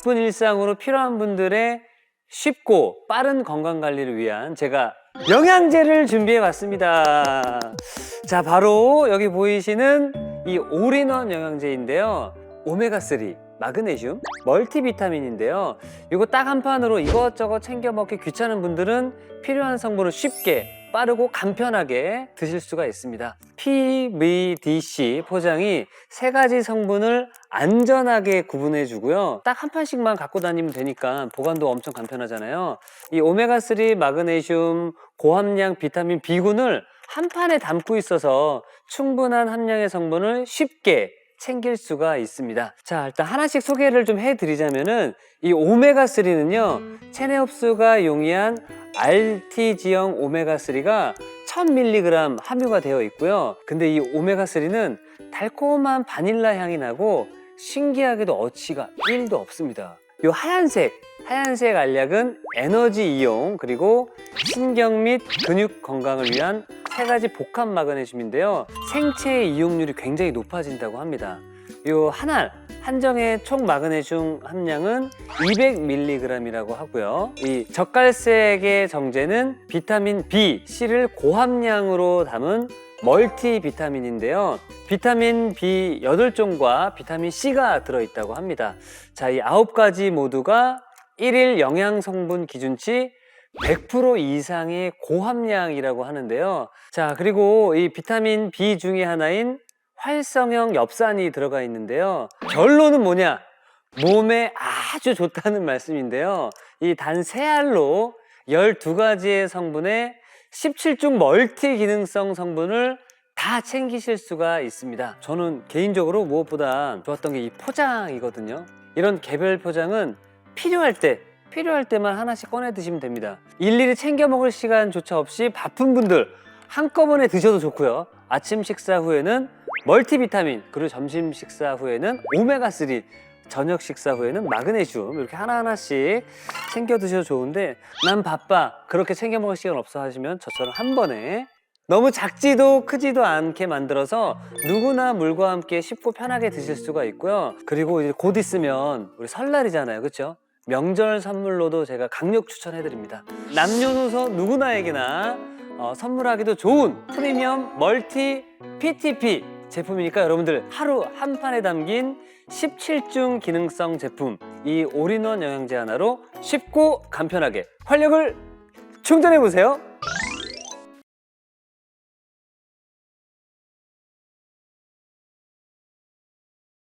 바쁜 일상으로 필요한 분들의 쉽고 빠른 건강 관리를 위한 제가 영양제를 준비해 봤습니다. 자, 바로 여기 보이시는 이 올인원 영양제인데요. 오메가3, 마그네슘, 멀티비타민인데요. 이거 딱 한 판으로 이것저것 챙겨 먹기 귀찮은 분들은 필요한 성분을 쉽게 빠르고 간편하게 드실 수가 있습니다. PVDC 포장이 세 가지 성분을 안전하게 구분해 주고요. 딱 한 판씩만 갖고 다니면 되니까 보관도 엄청 간편하잖아요. 이 오메가3 마그네슘 고함량 비타민 B군을 한 판에 담고 있어서 충분한 함량의 성분을 쉽게 챙길 수가 있습니다. 자, 일단 하나씩 소개를 좀 해드리자면은 이 오메가3는요, 체내 흡수가 용이한 RT지형 오메가3가 1000mg 함유가 되어 있고요. 근데 이 오메가3는 달콤한 바닐라 향이 나고 신기하게도 어치가 1도 없습니다. 이 하얀색, 하얀색 알약은 에너지 이용 그리고 신경 및 근육 건강을 위한 세 가지 복합 마그네슘인데요. 생체 이용률이 굉장히 높아진다고 합니다. 이 한알 한정의 총 마그네슘 함량은 200mg이라고 하고요. 이 젓갈색의 정제는 비타민 B, C를 고함량으로 담은 멀티 비타민인데요. 비타민 B 8종과 비타민 C가 들어있다고 합니다. 자, 이 아홉 가지 모두가 일일 영양 성분 기준치 100% 이상의 고함량이라고 하는데요. 자, 그리고 이 비타민 B 중에 하나인 활성형 엽산이 들어가 있는데요. 결론은 뭐냐? 몸에 아주 좋다는 말씀인데요. 이 단 세 알로 12가지의 성분에 17중 멀티 기능성 성분을 다 챙기실 수가 있습니다. 저는 개인적으로 무엇보다 좋았던 게 이 포장이거든요. 이런 개별 포장은 필요할 때, 필요할 때만 하나씩 꺼내 드시면 됩니다. 일일이 챙겨 먹을 시간조차 없이 바쁜 분들 한꺼번에 드셔도 좋고요. 아침 식사 후에는 멀티비타민, 그리고 점심 식사 후에는 오메가3, 저녁 식사 후에는 마그네슘 이렇게 하나하나씩 챙겨 드셔도 좋은데 난 바빠. 그렇게 챙겨 먹을 시간 없어 하시면 저처럼 한 번에 너무 작지도 크지도 않게 만들어서 누구나 물과 함께 쉽고 편하게 드실 수가 있고요. 그리고 이제 곧 있으면 우리 설날이잖아요. 그렇죠? 명절 선물로도 제가 강력 추천해 드립니다. 남녀노소 누구나에게나 어, 선물하기도 좋은 프리미엄 멀티 PTP 제품이니까 여러분들 하루 한 판에 담긴 17중 기능성 제품 이 올인원 영양제 하나로 쉽고 간편하게 활력을 충전해 보세요.